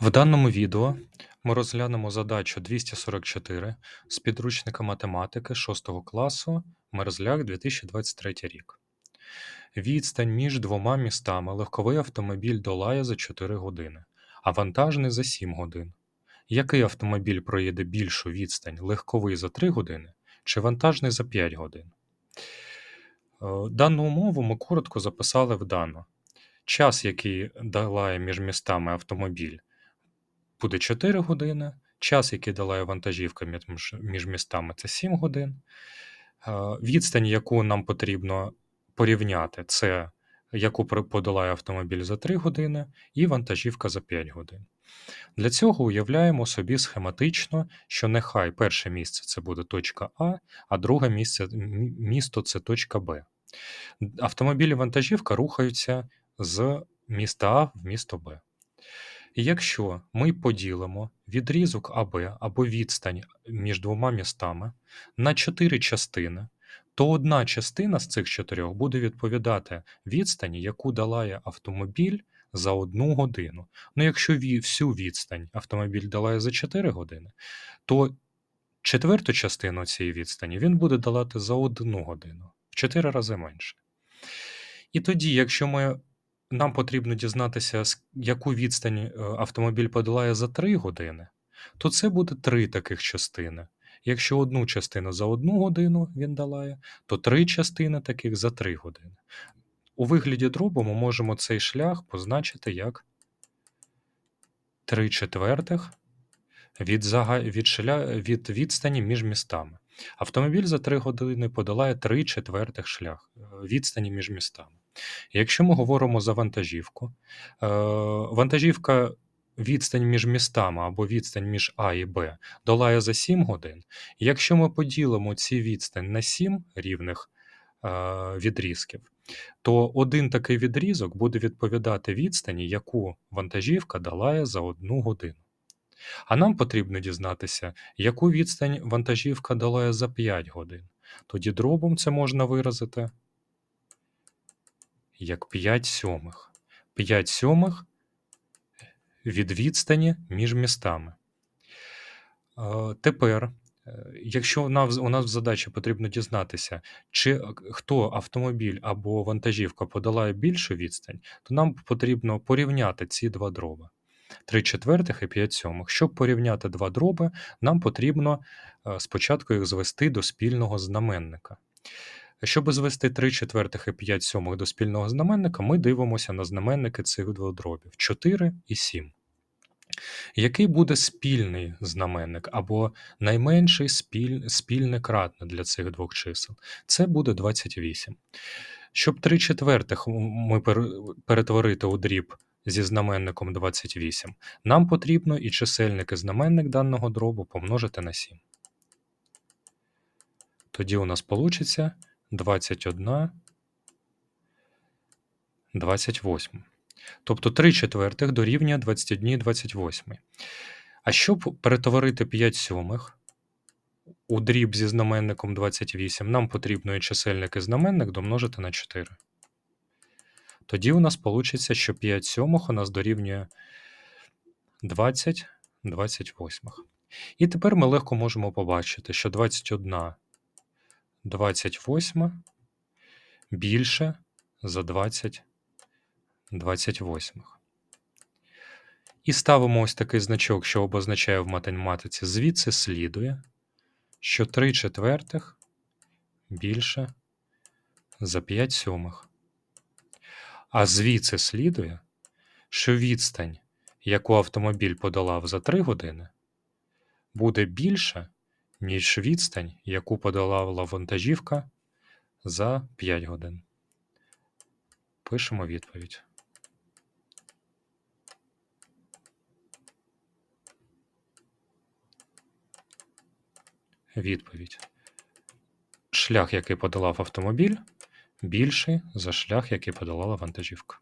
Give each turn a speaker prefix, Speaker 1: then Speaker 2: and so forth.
Speaker 1: В даному відео ми розглянемо задачу 244 з підручника математики 6 класу Мерзляк 2023 рік. Відстань між двома містами легковий автомобіль долає за 4 години, а вантажний за 7 годин. Який автомобіль проїде більшу відстань легковий за 3 години чи вантажний за 5 годин? Е, Дану умову ми коротко записали вдано. Час, який долає між містами автомобіль, буде 4 години. Час, який долає вантажівка між, містами, це 7 годин. Е, Відстань, яку нам потрібно порівняти, це яку подолає автомобіль за 3 години, і вантажівка за 5 годин. Для цього уявляємо собі схематично, що нехай перше місце це буде точка А, а друге місце, місто це точка Б. Автомобілі вантажівка рухаються з міста А в місто Б. Якщо ми поділимо відрізок АБ або відстань між двома містами на чотири частини, то одна частина з цих чотирьох буде відповідати відстані, яку долає автомобіль за одну годину. Ну, якщо всю відстань автомобіль долає за 4 години, то четверту частину цієї відстані він буде долати за одну годину, в 4 рази менше. І тоді, якщо ми, нам потрібно дізнатися, яку відстань е, автомобіль подолає за 3 години, то це буде три таких частини. Якщо одну частину за одну годину він долає, то три частини таких за 3 години. У вигляді дробу ми можемо цей шлях позначити як 3 четвертих від, зага... від, шля... від відстані між містами. Автомобіль за 3 години подолає 3 четвертих шлях е, відстані між містами. Якщо ми говоримо за вантажівку, е, вантажівка відстань між містами або відстань між А і Б долає за 7 годин. Якщо ми поділимо ці відстань на 7 рівних е, відрізків, то один такий відрізок буде відповідати відстані, яку вантажівка долає за одну годину. А нам потрібно дізнатися, яку відстань вантажівка долає за 5 годин. Тоді дробом це можна виразити як 5 сьомих. 5 сьомих від відстані між містами. Е, Тепер, е, якщо у нас, в задачі потрібно дізнатися, чи е, хто автомобіль або вантажівка подолає більшу відстань, то нам потрібно порівняти ці два дроби. 3 четвертих і 5 сьомих. Щоб порівняти два дроби, нам потрібно спочатку їх звести до спільного знаменника. Щоб звести 3 четвертих і 5 сьомих до спільного знаменника, ми дивимося на знаменники цих двох дробів 4 і 7. Який буде спільний знаменник або найменший спіль, спільне кратне для цих двох чисел? Це буде 28. Щоб 3 четвертих ми пер- перетворити у дріб зі знаменником 28, нам потрібно і чисельник і знаменник даного дробу помножити на 7. Тоді у нас вийде 21 28. Тобто 3 четвертих дорівнює 21 28. А щоб перетворити 5 сьомих у дріб зі знаменником 28, нам потрібно і чисельник і знаменник домножити на 4. Тоді у нас вийде, що 5 сьомих у нас дорівнює 20 28. І тепер ми легко можемо побачити, що 21 28 більше за 20 28. І ставимо ось такий значок, що обозначає в математиці. Звідси слідує, що 3 четвертих більше за 5 сьомих. А звідси слідує, що відстань, яку автомобіль подолав за 3 години, буде більша, ніж відстань, яку подолала вантажівка за 5 годин. Пишемо відповідь. Відповідь. Шлях, який подолав автомобіль, більший за шлях, який подолала вантажівка.